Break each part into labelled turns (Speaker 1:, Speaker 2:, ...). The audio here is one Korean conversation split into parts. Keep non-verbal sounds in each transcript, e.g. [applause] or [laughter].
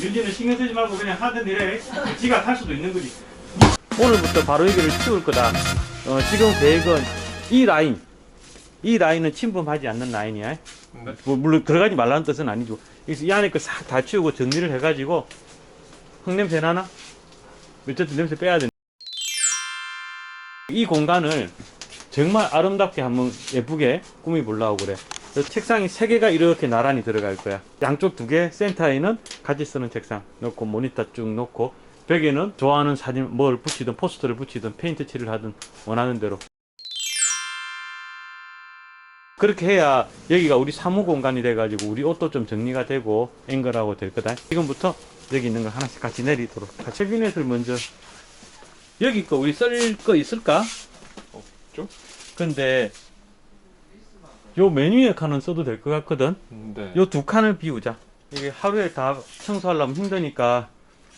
Speaker 1: 윤지는 신경 쓰지 말고 그냥 하던 일에 지가 할 수도 있는 거지. 오늘부터 바로 여기를 치울 거다. 어, 지금 계획은 이 라인, 이 라인은 침범하지 않는 라인이야. 뭐, 물론 들어가지 말라는 뜻은 아니죠. 그래서 이 안에 거 싹 다 치우고 정리를 해가지고 흙냄새 나나? 어쨌든 냄새 빼야 돼. 이 공간을 정말 아름답게 한번 예쁘게 꾸미 보려고 그래. 책상이 세 개가 이렇게 나란히 들어갈 거야. 양쪽 두 개, 센터에는 같이 쓰는 책상 놓고 모니터 쭉 놓고 벽에는 좋아하는 사진 뭘 붙이든 포스터를 붙이든 페인트 칠을 하든 원하는 대로. 그렇게 해야 여기가 우리 사무 공간이 돼가지고 우리 옷도 좀 정리가 되고 앵글하고 될 거다. 지금부터 여기 있는 걸 하나씩 같이 내리도록. 캐비넷을 먼저 여기 거 우리 쓸 거 있을까?
Speaker 2: 없죠?
Speaker 1: 근데 요 메뉴에 칸은 써도 될 것 같거든.
Speaker 2: 네.
Speaker 1: 요두 칸을 비우자. 이게 하루에 다 청소하려면 힘드니까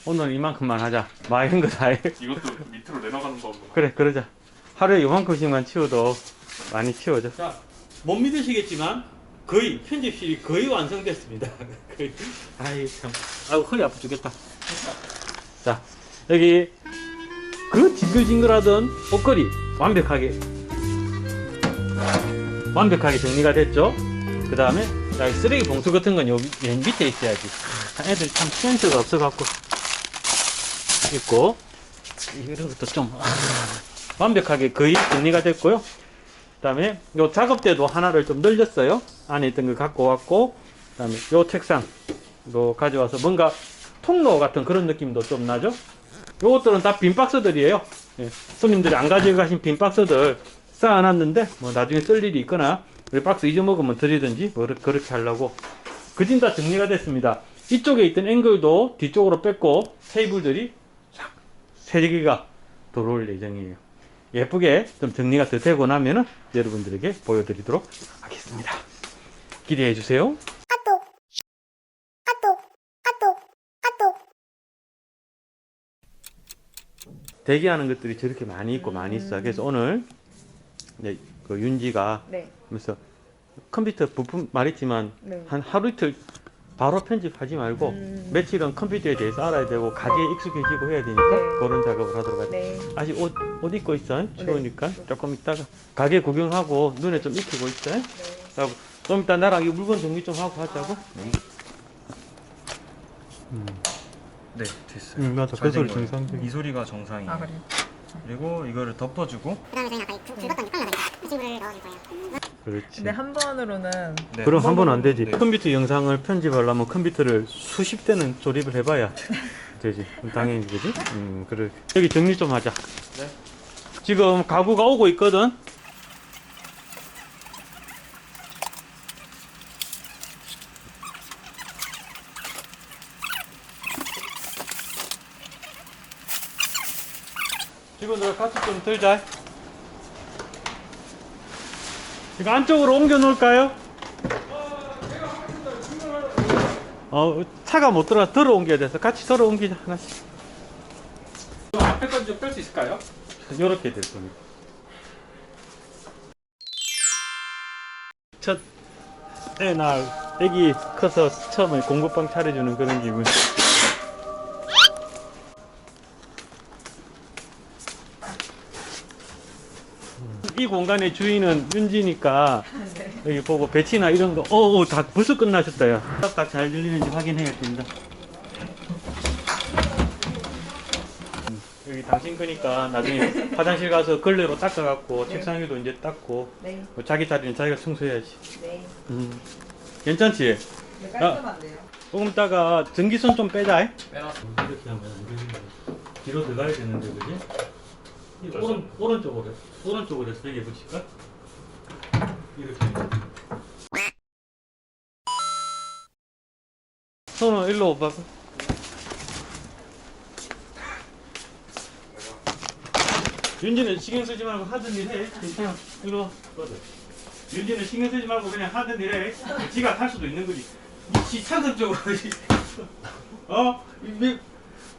Speaker 1: 오늘 이만큼만 하자. 많은 거다 해.
Speaker 2: 이것도 밑으로 내려가는 거
Speaker 1: 그래, 그러자. 하루에 요만큼씩만 치워도 많이 치워져. 자, 못 믿으시겠지만 거의 편집실이 거의 완성됐습니다. [laughs] 거의. 아이 참. 아우 허리 아프 죽겠다. 자, 여기 그 징글징글하던 옷걸이 완벽하게 완벽하게 정리가 됐죠. 그 다음에 쓰레기 봉투 같은 건 여기 맨 밑에 있어야지. 아, 애들 참 센스가 없어 갖고 있고 이런 것도 좀 [laughs] 완벽하게 거의 정리가 됐고요. 그 다음에 요 작업대도 하나를 좀 늘렸어요. 안에 있던 거 갖고 왔고, 그 다음에 요 책상도 가져와서 뭔가 통로 같은 그런 느낌도 좀 나죠? 요것들은 다 빈 박스들이에요. 예, 손님들이 안 가져가신 빈 박스들 쌓아놨는데, 뭐 나중에 쓸 일이 있거나, 우리 박스 잊어먹으면 드리든지, 뭐 그렇게 하려고. 그진 다 정리가 됐습니다. 이쪽에 있던 앵글도 뒤쪽으로 뺐고, 테이블들이 싹, 세 개가 들어올 예정이에요. 예쁘게 좀 정리가 더 되고 나면은 여러분들에게 보여드리도록 하겠습니다. 기대해 주세요. 대기하는 것들이 저렇게 많이 있고 많이 있어. 그래서 오늘 이제 그 윤지가
Speaker 3: 네.
Speaker 1: 그래서 컴퓨터 부품 말했지만
Speaker 3: 네.
Speaker 1: 한 하루 이틀 바로 편집하지 말고
Speaker 3: 음.
Speaker 1: 며칠은 컴퓨터에 대해서 알아야 되고 가게에 익숙해지고 해야 되니까
Speaker 3: 네.
Speaker 1: 그런 작업을 하도록 하죠.
Speaker 3: 네.
Speaker 1: 아직 옷, 옷 입고 있어.
Speaker 3: 네.
Speaker 1: 추우니까. 조금 있다가. 가게 구경하고 눈에 좀 익히고 있어.
Speaker 3: 네.
Speaker 1: 하고 좀 이따 나랑 이 물건 정리 좀 하고 하자고.
Speaker 4: 네 됐어요.
Speaker 1: 응, 맞아. 잘그 소리. 정상적이야.
Speaker 4: 이 소리가 정상이에요.
Speaker 3: 아 그래.
Speaker 4: 그리고 이거를 덮어주고
Speaker 5: 그다음에 저희는 아까 그 굵었던 이 친구를 넣어줄 거예요.
Speaker 1: 그렇지.
Speaker 3: 근데 한 번으로는
Speaker 4: 네.
Speaker 1: 그럼 한 번 안 되지.
Speaker 4: 네.
Speaker 1: 컴퓨터 영상을 편집하려면 컴퓨터를 수십 대는 조립을 해봐야 [laughs] 되지. 당연히 그지? 음, 그래. 여기 정리 좀 하자.
Speaker 4: 네.
Speaker 1: 지금 가구가 오고 있거든. 직원들 같이 좀 들자. 이거 안쪽으로 옮겨 놓을까요? 어, 차가 못 들어가 들어 옮겨야 돼서 같이 들어 옮기자 하나씩. 앞에 건 좀 뺄 수 있을까요? 이렇게 될 겁니다. 첫 애날 애기 커서 처음에 공부방 차려주는 그런 기분. 이 공간의 주인은 윤지니까 여기 보고 배치나 이런 거, 오, 다 벌써 끝나셨다요. 딱잘 들리는지 확인해야 됩니다. 음, 여기 당신 거니까 나중에 [laughs] 화장실 가서 걸레로 닦아갖고 책상 위도 이제 닦고
Speaker 3: 네.
Speaker 1: 뭐 자기 자리는 자기가 청소해야지.
Speaker 3: 네.
Speaker 1: 음. 괜찮지?
Speaker 3: 네, 깔끔한데요.
Speaker 1: 조금 있다가 전기선 좀 빼자. 빼놨어. 이렇게 하면 안 되는 거야. 뒤로 들어가야 되는데, 그지? 이 오른, 오른쪽으로, 오른쪽으로 해서 여기 붙일까? 이렇게. 손을 일로 오봐. 윤지는 신경 쓰지 말고 하던 일 해. 괜찮아. 일로 와. 윤지는 신경 쓰지 말고 그냥 하던 일 해. 지가 할 수도 있는 거지. 지 찬성적으로. 어? 이-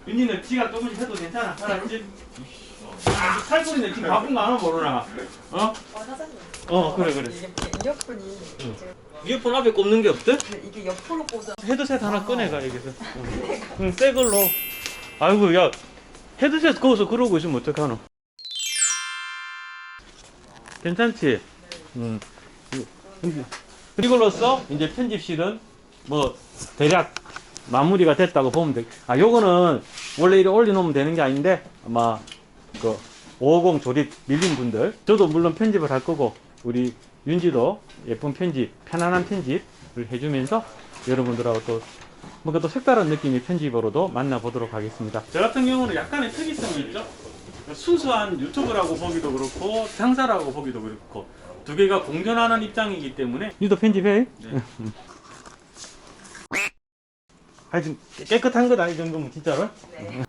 Speaker 1: 윤지는 지가 조금씩 해도 괜찮아. 알았지? 아, 살소리는 지금 바쁜 거 하나 모르나? 어?
Speaker 3: 어 사장님.
Speaker 1: 어, 그래, 그래.
Speaker 3: 이게 이어폰이
Speaker 1: 응.
Speaker 3: 지금
Speaker 1: 이어폰 앞에 꼽는 게 없대?
Speaker 3: 근데 이게 옆으로 꽂아.
Speaker 1: 헤드셋 하나 꺼내가 여기서 응, 응, 새 걸로 아이고 야 헤드셋 거기서 그러고 있으면 어떡하노 괜찮지? 응. 이- 이걸로써 이제 편집실은 뭐 대략 마무리가 됐다고 보면 돼. 아 요거는 원래 이렇게 올려놓으면 되는 게 아닌데 아마 그 550 조립 밀린 분들 저도 물론 편집을 할 거고 우리 윤지도 예쁜 편집 편안한 편집을 해주면서 여러분들하고 또 뭔가 또 색다른 느낌의 편집으로도 만나보도록 하겠습니다 저 같은 경우는 약간의 특이성이 있죠 순수한 유튜브라고 보기도 그렇고 상사라고 보기도 그렇고 두 개가 공존하는 입장이기 때문에 니도 편집해?
Speaker 4: 네. [laughs]
Speaker 1: 하여튼 깨끗한 거다 이 정도면 진짜로
Speaker 3: 네.